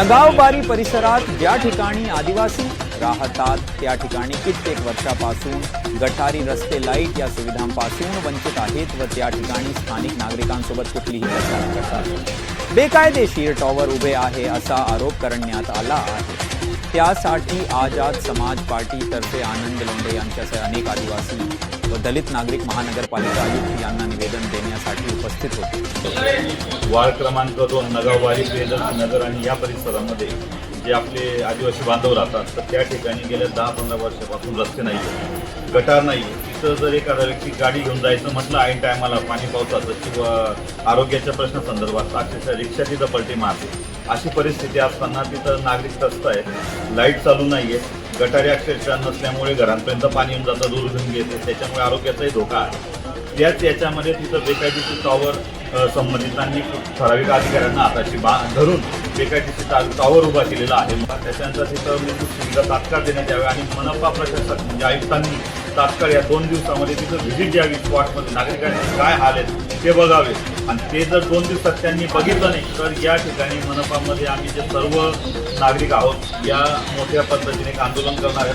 नगावबारी परिसरात ज्या ठिकाणी आदिवासी राहतात त्या ठिकाणी कित्येक वर्षापासून गटारी रस्ते लाइट या सुविधांपासून वंचित आहेत व त्या ठिकाणी स्थानिक नागरिकांसोबत कुठलीही प्रचार करतात बेकायदेशीर टॉवर उभे आहे असा आरोप करण्यात आला आहे. त्यासाठी आजाद समाज पार्टीतर्फे आनंद लोंढे यांच्यासह अनेक आदिवासी व दलित नागरिक महानगरपालिका आयुक्त यांना निवेदन देण्यासाठी उपस्थित होते. वार्ड क्रमांक दोन नगाववाडी पेदर नगर आणि या परिसरामध्ये जे आपले आदिवासी बांधव राहतात तर त्या ठिकाणी गेल्या दहा पंधरा वर्षापासून रस्ते नाही गटार नाही तिथं जर एखादा व्यक्ती गाडी घेऊन जायचं म्हटलं ऐन टायमाला पाणी पावसाचं किंवा आरोग्याच्या प्रश्नासंदर्भात अक्षरशः रिक्षा तिथं पलटी मारते. अशी परिस्थिती असताना तिथं नागरिक त्रस्त आहेत. लाइट चालू नाही आहे गटारी अक्षरशः नसल्यामुळे घरांपर्यंत पाणी येऊन जातं दुर्गंधी येते. त्याच्यामुळे आरोग्याचाही धोका आहे. त्याच याच्यामध्ये तिथं बेकायदेशीर टॉवर संबंधितांनी ठराविक अधिकाऱ्यांना आताशी बा धरून बेकायदेशीर टा- टॉवर उभा केलेला आहे. त्याच्यानंतर तिथं मूलभूत सुविधा तात्काळ देण्यात याव्या आणि मनपा प्रशासक म्हणजे आयुक्तांनी तात्काळ या दोन दिवसामध्ये तिथं व्हिजिट द्यावी स्पॉटमध्ये नागरिकांचे काय हाल आहेत ते बघावे. आणि ते जर दोन दिवसात त्यांनी बघितलं नाही तर या ठिकाणी मनपामध्ये आम्ही जे सर्व नागरिक आहोत या मोठ्या पद्धतीने एक आंदोलन करणार आहेत